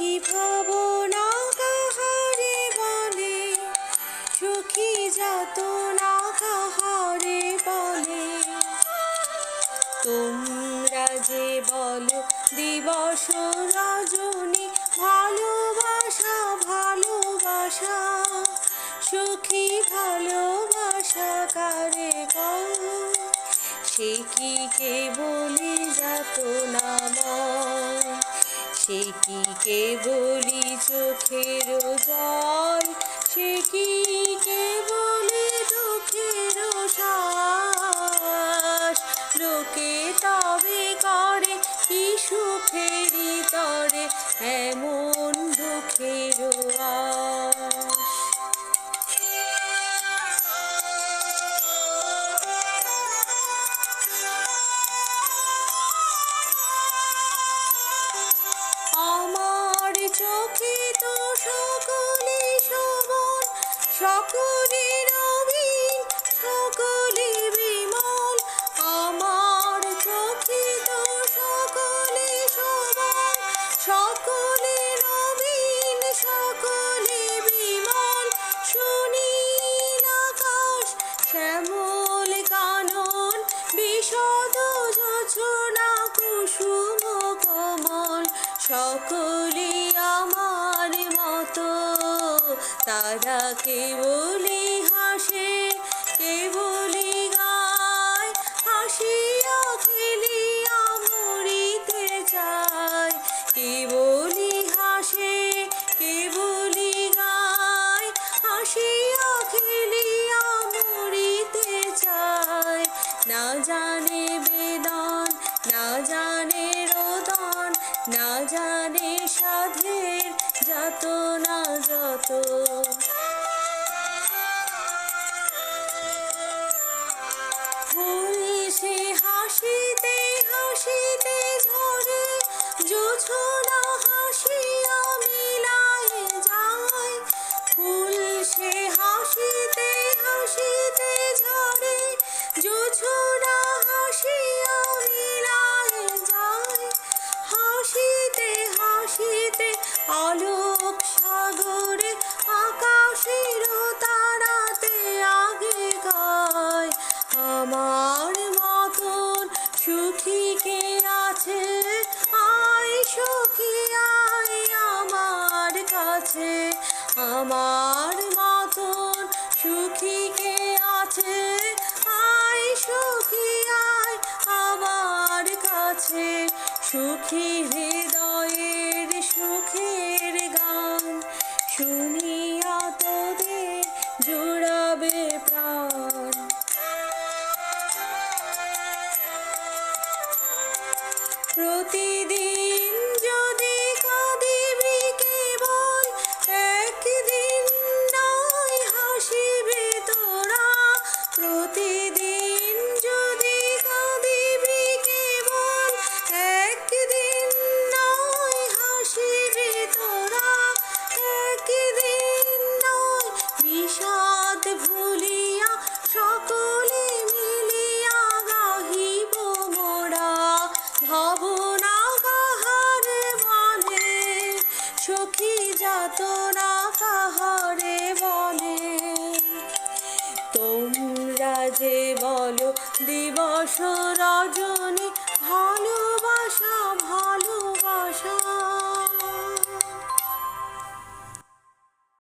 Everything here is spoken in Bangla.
কি ভাবনা কাহারে বলে সুখী যাত না কাহারে বলে তোমরা যে বলো দিবস রজনী, ভালোবাসা ভালোবাসা, সুখী ভালোবাসা কারে কর সে কি কে বলে যাত না সে কি কেবলি চোখের জল? সে কি কেবলি দুঃখের লোকে তবে করে কি সুখেরই তরে? এমন সকলে আমার মতো তারা কে কেবলই হাসে। মনের যত না যত সে হাসিতে হাসিতে ঝরে জোছো 妈妈。